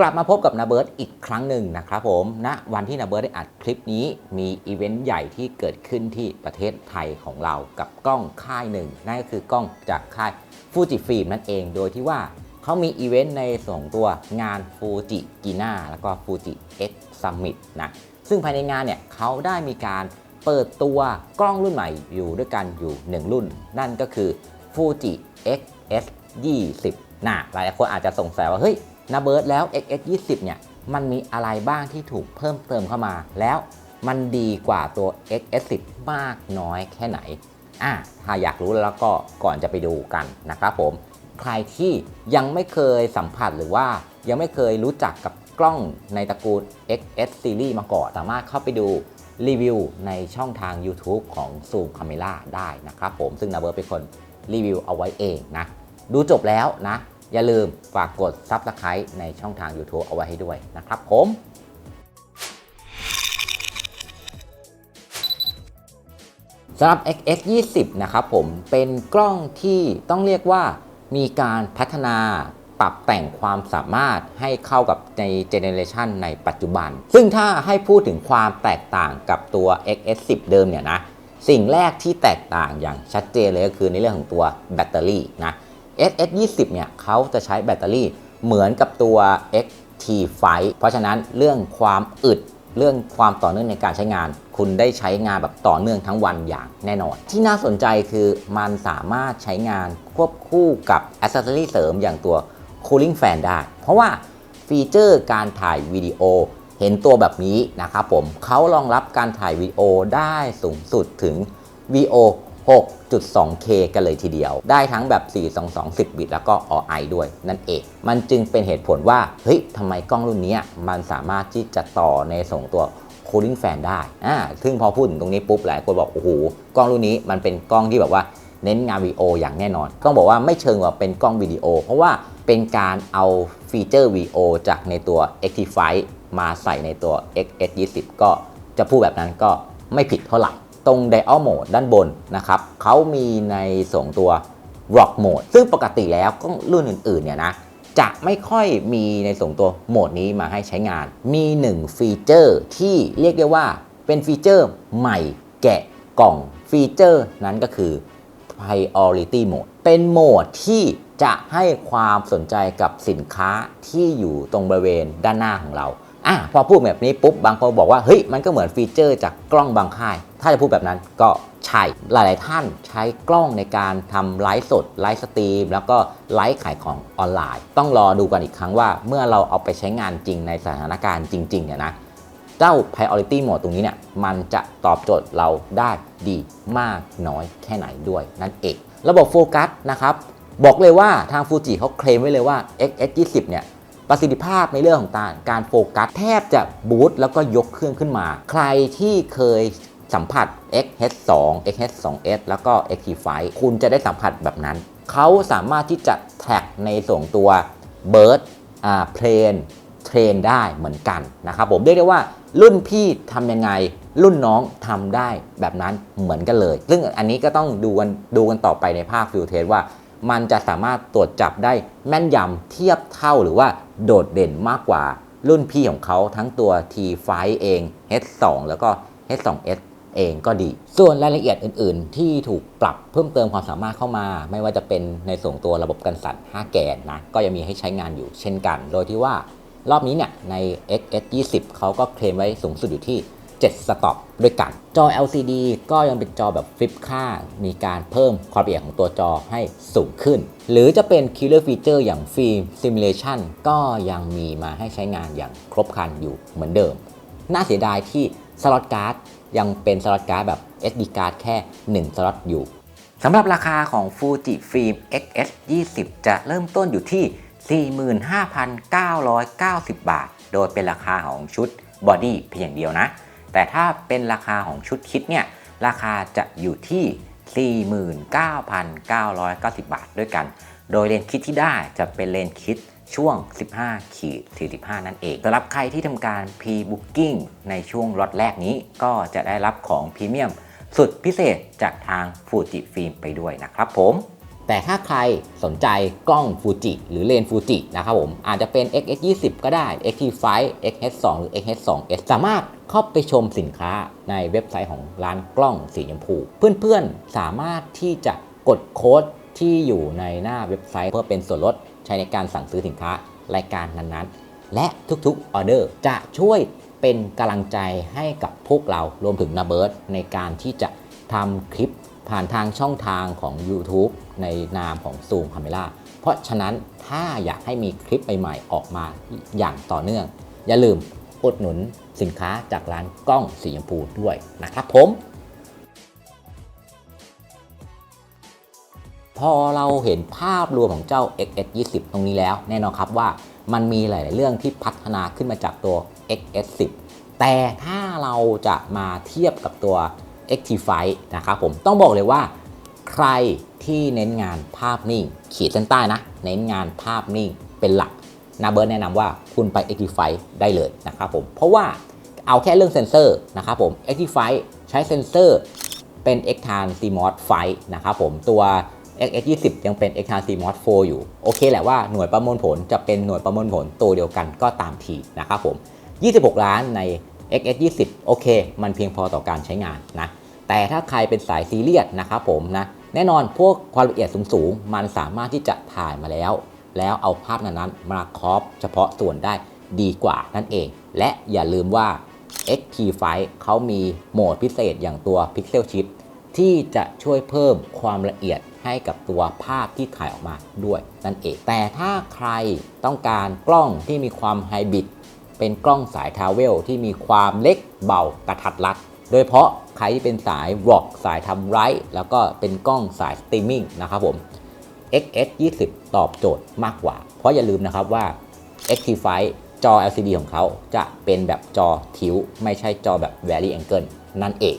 กลับมาพบกับนาเบิร์ตอีกครั้งหนึ่งนะครับผมณนะวันที่นาเบิร์ตได้อัดคลิปนี้มีอีเวนต์ใหญ่ที่เกิดขึ้นที่ประเทศไทยของเรากับกล้องค่ายหนึ่งนั่นก็คือกล้องจากค่ายฟูจิฟิล์มนั่นเอง โดยที่ว่าเขามีอีเวนต์ในสองตัวงานฟูจิกีน่าแล้วก็ฟูจิเอ็กซัมมิตนะซึ่งภายในงานเนี่ยเขาได้มีการเปิดตัวกล้องรุ่นใหม่อยู่ด้วยกันอยู่ 1 รุ่น นั่นก็คือ Fuji XS 20นะหลายคนอาจจะสงสัยว่าเฮ้ย นาเบิร์ดแล้ว XS 20เนี่ยมันมีอะไรบ้างที่ถูกเพิ่มเติมเข้ามา แล้วมันดีกว่าตัว XS 10มากน้อยแค่ไหนอะถ้าอยากรู้แล้วก็ก่อนจะไปดูกันนะครับผม ใครที่ยังไม่เคยสัมผัสหรือว่ายังไม่เคยรู้จักกับกล้องในตระกูล XS Series มาก่อนสามารถเข้าไปดูรีวิวในช่องทาง YouTube ของ Zoom Camera ได้นะครับผมซึ่งนาเบิร์ตเป็นคนรีวิวเอาไว้เองนะ ดูจบแล้วนะ อย่าลืมฝากกด Subscribe ในช่องทาง YouTube เอาไว้ให้ด้วยนะครับผมสำหรับ XS 20 นะครับผมเป็นกล้องที่ต้องเรียกว่ามีการพัฒนาปรับแต่งความสามารถให้เข้ากับในเจเนเรชันในปัจจุบัน ซึ่งถ้าให้พูดถึงความแตกต่างกับตัว XS 10 เดิมเนี่ยนะ สิ่งแรกที่แตกต่างอย่างชัดเจนเลยก็คือในเรื่องของตัวแบตเตอรี่นะ SS 20เนี่ยเขาจะใช้แบตเตอรี่เหมือนกับตัว XT5 เพราะฉะนั้นเรื่องความอึดเรื่องความต่อเนื่องในการใช้งาน คุณได้ใช้งานแบบต่อเนื่องทั้งวันอย่างแน่นอน ที่น่าสนใจคือมันสามารถใช้งานควบคู่กับอ c เซ s ซอรี่เสริมอย่างตัว cooling fan ได้ เพราะว่าฟีเจอร์การถ่ายวิดีโอ เห็นตัวแบบนี้นะครับผมเขารองรับการถ่ายวิดีโอได้สูงสุดถึง VO 6.2K กันเลยทีเดียว ได้ทั้งแบบ 422 10 บิต แล้วก็ OI ด้วยนั่นเอง มันจึงเป็นเหตุผลว่า เฮ้ยทำไมกล้องรุ่นนี้มันสามารถที่จะต่อในส่งตัว cooling fan ได้ อ่า ซึ่งพอพูดถึงตรงนี้ปุ๊บหลายคนบอก โอ้โห กล้องรุ่นนี้มันเป็นกล้องที่แบบว่าเน้นงานวิดีโออย่างแน่นอน ต้องบอกว่าไม่เชิงว่าเป็นกล้องวิดีโอ เพราะว่าเป็นการเอาฟีเจอร์วิดีโอจากในตัว Active มาใส่ในตัว XS20 ก็จะพูดแบบนั้นก็ไม่ผิดเท่าไหร่ ตรง Dial Mode ด้านบนนะครับเขามีในส่งตัว Rock Mode ซึ่งปกติแล้วก็รุ่นอื่นๆเนี่ยนะจะไม่ค่อยมีในส่งตัวโหมดนี้มาให้ใช้งาน มีหนึ่งฟีเจอร์ที่เรียกได้ว่าเป็นฟีเจอร์ใหม่แกะกล่องฟีเจอร์นั้นก็คือ Priority Mode เป็นโหมดที่จะให้ความสนใจกับสินค้าที่อยู่ตรงบริเวณด้านหน้าของเราอะพอพูดแบบนี้ปุ๊บบางคนบอกว่าเฮ้ยมันก็เหมือนฟีเจอร์จากกล้องบางค่าย ถ้าจะพูดแบบนั้นก็ใช่หลาย ๆ ท่านใช้กล้องในการทำไลฟ์สดไลฟ์สตรีม แล้วก็ไลฟ์ขายของออนไลน์ ต้องรอดูกันอีกครั้งว่าเมื่อเราเอาไปใช้งานจริงในสถานการณ์จริง ๆ เนี่ยนะเจ้า priority mode ตรงนี้เนี่ยมันจะตอบโจทย์เราได้ดีมากน้อยแค่ไหนด้วยนั่นเอง ระบบโฟกัสนะครับ บอกเลยว่าทางฟูจิเขาเคลมไว้เลยว่า XS20 เนี่ยประสิทธิภาพในเรื่องของการการโฟกัสแทบจะบูตแล้วก็ยกเครื่องขึ้นมา ใครที่เคย สัมผัส XH2 XH2S แล้วก็ XT5 คุณจะได้สัมผัสแบบนั้น เขาสามารถที่จะแท็กในส่งตัว Bird อ่า Plane เทรนได้เหมือนกันนะครับผมเรียกได้ว่ารุ่นพี่ทำยังไง รุ่นน้องทำได้แบบนั้นเหมือนกันเลย ซึ่งอันนี้ก็ต้องดูกันดูกันต่อไปในภาคฟิลเทสว่า มันจะสามารถตรวจจับได้แม่นยำเทียบเท่าหรือว่าโดดเด่นมากกว่ารุ่นพี่ของเขาทั้งตัว T5 เอง H2 แล้วก็ H2S เองก็ดี ส่วนรายละเอียดอื่น ๆ ที่ถูกปรับเพิ่มเติมความสามารถเข้ามา ไม่ว่าจะเป็นในส่วนตัวระบบกันสั่น 5 แกนนะก็ยังมีให้ใช้งานอยู่เช่นกัน โดยที่ว่ารอบนี้เนี่ยใน XS 20เขาก็เคลมไว้สูงสุดอยู่ที่ 7 สต็อปด้วยกัน จอ LCD ก็ยังเป็นจอแบบฟลิปค่ามีการเพิ่มความละเอียดของตัวจอให้สูงขึ้น หรือจะเป็น Killer Feature อย่างฟิล์ม Simulation ก็ยังมีมาให้ใช้งานอย่างครบครันอยู่เหมือนเดิม น่าเสียดายที่สล็อตการ์ดยังเป็นสล็อตการ์ดแบบ SD card แค่ 1 สล็อตอยู่สำหรับราคาของ Fuji Film XS 20 จะเริ่มต้นอยู่ที่ 45,990 บาท โดยเป็นราคาของชุดบอดี้เพียงเดียวนะ แต่ถ้าเป็นราคาของชุดคิดเนี่ย ราคาจะอยู่ที่ 49,990 บาทด้วยกัน โดยเลนส์คิดที่ได้จะเป็นเลนส์คิด ช่วง 15ขีด45 นั่นเองสำหรับใครที่ทำการ pre-booking ในช่วงล็อตแรกนี้ก็จะได้รับของพรีเมียมสุดพิเศษจากทางฟูจิฟิล์มไปด้วยนะครับผมแต่ถ้าใครสนใจกล้องฟูจิหรือเลนฟูจินะครับผม อาจจะเป็น XH20 ก็ได้ XT5 XH2 หรือ XH2S สามารถเข้าไปชมสินค้าในเว็บไซต์ของร้านกล้องสีชมพู เพื่อนๆ สามารถที่จะกดโค้ดที่อยู่ในหน้าเว็บไซต์เพื่อเป็นส่วนลด ใช้ในการสั่งซื้อสินค้ารายการนั้นๆ และทุกๆออเดอร์จะช่วยเป็นกำลังใจให้กับพวกเรารวมถึงนาเบิร์ดในการที่จะทำคลิปผ่านทางช่องทางของ YouTube ในนามของ Zoom Camera เพราะฉะนั้นถ้าอยากให้มีคลิปใหม่ๆ ออกมาอย่างต่อเนื่อง อย่าลืมอุดหนุนสินค้าจากร้านกล้องสีชมพูด้วยนะครับผม พอเราเห็นภาพรวมของเจ้า XS20 ตรงนี้แล้ว แน่นอนครับว่ามันมีหลาย ๆ เรื่องที่พัฒนาขึ้นมาจากตัว XS10 แต่ถ้าเราจะมาเทียบกับตัว XT5 นะครับผมต้องบอกเลยว่า ใครที่เน้นงานภาพนิ่ง ขีดเส้นใต้นะ เน้นงานภาพนิ่งเป็นหลักนาเบิร์ดแนะนำว่าคุณไป XT5 ได้เลยนะครับผมเพราะว่าเอาแค่เรื่องเซนเซอร์นะครับผม XT5 ใช้เซนเซอร์เป็น x t a n CMOS 5นะครับผมตัว XS20 ยังเป็น x t a n CMOS 4อยู่ โอเคแหละว่าหน่วยประมวลผลจะเป็นหน่วยประมวลผลตัวเดียวกันก็ตามทีนะครับผม 26 ล้านใน XS20 โอเค มันเพียงพอต่อการใช้งานนะ แต่ถ้าใครเป็นสายซีเรียสนะครับผมนะ แน่นอนพวกความละเอียดสูงๆ มันสามารถที่จะถ่ายมาแล้ว แล้วเอาภาพนั้นมาครอปเฉพาะส่วนได้ดีกว่านั่นเอง และอย่าลืมว่า XT5 เขามีโหมดพิเศษอย่างตัว Pixel Chip ที่จะช่วยเพิ่มความละเอียด ให้กับตัวภาพที่ถ่ายออกมาด้วยนั่นเอง แต่ถ้าใครต้องการกล้องที่มีความไฮบริดเป็นกล้องสายทราเวลที่มีความเล็กเบากระทัดรัด โดยเฉพาะใครที่เป็นสายวอล์กสายทำไรแล้วก็เป็นกล้องสายสตรีมมิ่งนะครับผม XS 20ตอบโจทย์มากกว่า เพราะอย่าลืมนะครับว่า XT5 จอ LCD ของเขาจะเป็นแบบจอทิวไม่ใช่จอแบบ Very Angle นั่นเอง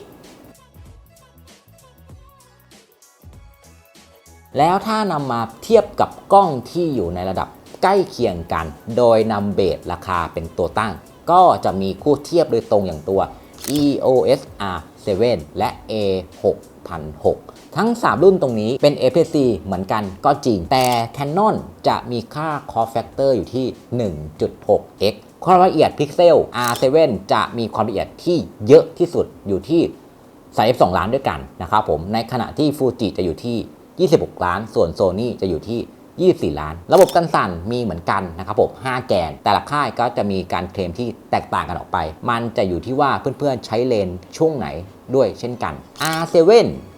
แล้วถ้านำมาเทียบกับกล้องที่อยู่ในระดับใกล้เคียงกัน โดยนำเบสราคาเป็นตัวตั้ง ก็จะมีคู่เทียบโดยตรงอย่างตัว EOS R7 และ A6006 ทั้ง 3 รุ่นตรงนี้เป็น APS-C เหมือนกันก็จริง แต่ Canon จะมีค่า Crop Factor อยู่ที่ 1.6x ความละเอียดพิกเซล R7 จะมีความละเอียดที่เยอะที่สุดอยู่ที่32ล้านด้วยกันนะครับผม ในขณะที่ฟูจิจะอยู่ที่ 26 ล้าน ส่วนโซนี่จะอยู่ที่ 24 ล้าน ระบบกันสั่นมีเหมือนกันนะครับผม5แกน แต่ละค่ายก็จะมีการเคลมที่แตกต่างกันออกไป มันจะอยู่ที่ว่าเพื่อนๆใช้เลนช่วงไหนด้วยเช่นกัน R7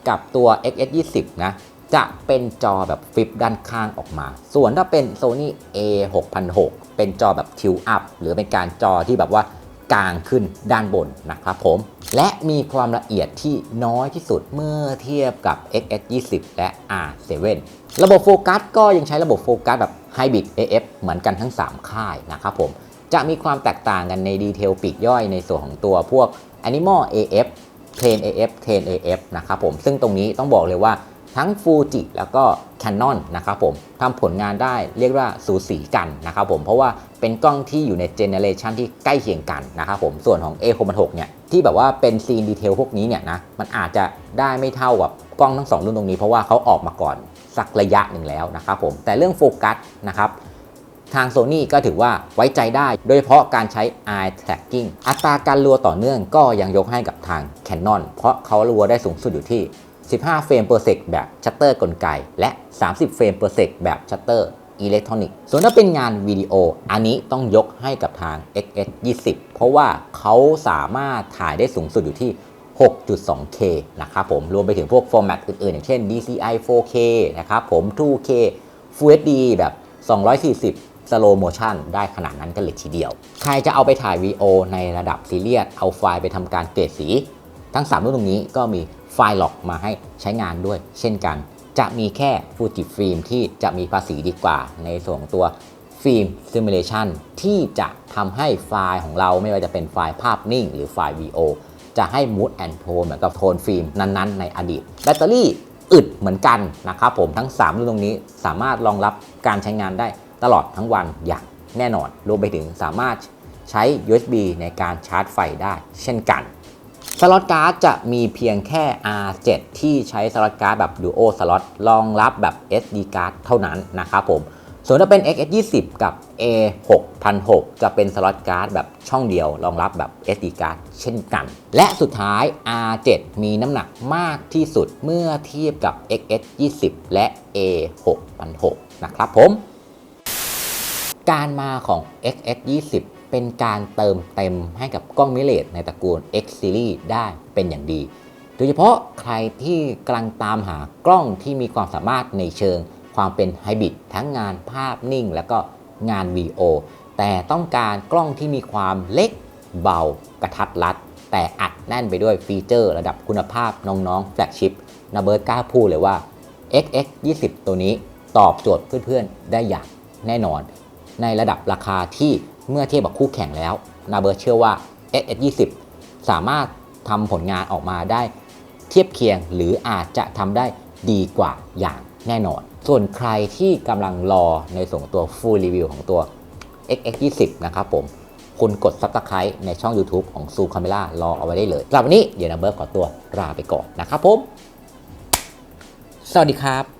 กับตัว XS20 นะจะเป็นจอแบบฟลิปด้านข้างออกมา ส่วนถ้าเป็น Sony A6006 เป็นจอแบบทิวอัพหรือเป็นการจอที่แบบว่า กลางขึ้นด้านบนนะครับผม และมีความละเอียดที่น้อยที่สุดเมื่อเทียบกับ XS20 และ R7 ระบบโฟกัสก็ยังใช้ระบบโฟกัสแบบ Hybrid AF เหมือนกันทั้ง 3 ค่ายนะครับผม จะมีความแตกต่างกันในดีเทลปีกย่อยในส่วนของตัวพวก Animal AF Train AF Train AF นะครับผม ซึ่งตรงนี้ต้องบอกเลยว่า ทั้ง Fuji แล้วก็ Canon นะครับผมทำผลงานได้เรียกว่าสูสีกันนะครับผมเพราะว่าเป็นกล้องที่อยู่ในเจเนเรชันที่ใกล้เคียงกันนะครับผมส่วนของ A66 เนี่ยที่แบบว่าเป็นซีนดีเทลพวกนี้เนี่ยนะมันอาจจะได้ไม่เท่ากับกล้องทั้ง 2 รุ่นตรงนี้เพราะว่าเขาออกมาก่อนสักระยะหนึ่งแล้วนะครับผมแต่เรื่องโฟกัสนะครับทาง Sony ก็ถือว่าไว้ใจได้ โดยเฉพาะการใช้ eye tracking อัตราการรัวต่อเนื่องก็ยังยกให้กับทาง Canon เพราะเขารัวได้สูงสุดอยู่ที่ 15 เฟรม per sec แบบชัตเตอร์กลไก และ 30 เฟรม per sec แบบชัตเตอร์อิเล็กทรอนิกส์ส่วนถ้าเป็นงานวิดีโอ อันนี้ต้องยกให้กับทาง XS20 เพราะว่าเขาสามารถถ่ายได้สูงสุดอยู่ที่ 6.2K นะครับผม รวมไปถึงพวกฟอร์แมตอื่นๆ อย่างเช่น DCI 4K นะครับผม 2K Full HD แบบ 240 Slow Motion ได้ขนาดนั้นกันเลยทีเดียว ใครจะเอาไปถ่ายวีโอในระดับซีเรียส เอาไฟล์ไปทำการเกรดสี ทั้ง 3 รุ่นตรงนี้ก็มีไฟล์ล็อกมาให้ใช้งานด้วย เช่นกัน จะมีแค่ฟูจิฟิล์มที่จะมีภาษีดีกว่า ในส่วนของตัวฟิล์มซิมูเลชันที่จะทำให้ไฟล์ของเราไม่ว่าจะเป็นไฟล์ภาพนิ่ง หรือไฟล์ VO จะให้ mood and tone เหมือนกับโทนฟิล์มนั้นๆ ในอดีต แบตเตอรี่อึดเหมือนกันนะครับผมทั้ง 3 รุ่นตรงนี้สามารถรองรับการใช้งานได้ตลอดทั้งวันอย่างแน่นอนรวมไปถึงสามารถใช้ USB ในการชาร์จไฟได้เช่นกัน สล็อตการ์ดจะมีเพียงแค่ R7 ที่ใช้สล็อตการ์ดแบบ Duo สล็อตรองรับแบบ SD card เท่านั้นนะครับผม ส่วนถ้าเป็น XS20 กับ A6006 จะเป็นสล็อตการ์ดแบบช่องเดียวรองรับแบบ SD card เช่นกัน และสุดท้าย R7 มีน้ำหนักมากที่สุดเมื่อเทียบกับ XS20 และ A6006 นะครับผม การมาของ XS20 เป็นการเติมเต็มให้กับกล้องมิเลสในตระกูล X Series ได้เป็นอย่างดี โดยเฉพาะใครที่กำลังตามหากล้องที่มีความสามารถในเชิงความเป็นไฮบริดทั้งงานภาพนิ่ง และก็งาน VO แต่ต้องการกล้องที่มีความเล็กเบากระทัดรัด แต่อัดแน่นไปด้วยฟีเจอร์ระดับคุณภาพน้องๆแฟลกชิพนาเบิร์กล้าพูดเลยว่า XX 20 ตัวนี้ตอบโจทย์เพื่อนๆ ได้อย่างแน่นอน ในระดับราคาที่ เมื่อเทียบกับคู่แข่งแล้ว นาเบิร์เชื่อว่า XX 20 สามารถทำผลงานออกมาได้เทียบเคียงหรืออาจจะทำได้ดีกว่าอย่างแน่นอน ส่วนใครที่กำลังรอในส่วนของตัว full review ของตัว XX 20 นะครับผม คุณกด subscribe ในช่อง YouTube ของ Zoom Camera รอเอาไว้ได้เลยสำหรับวันนี้เดี๋ยวนาเบิร์ขอตัวลาไปก่อนนะครับผม สวัสดีครับ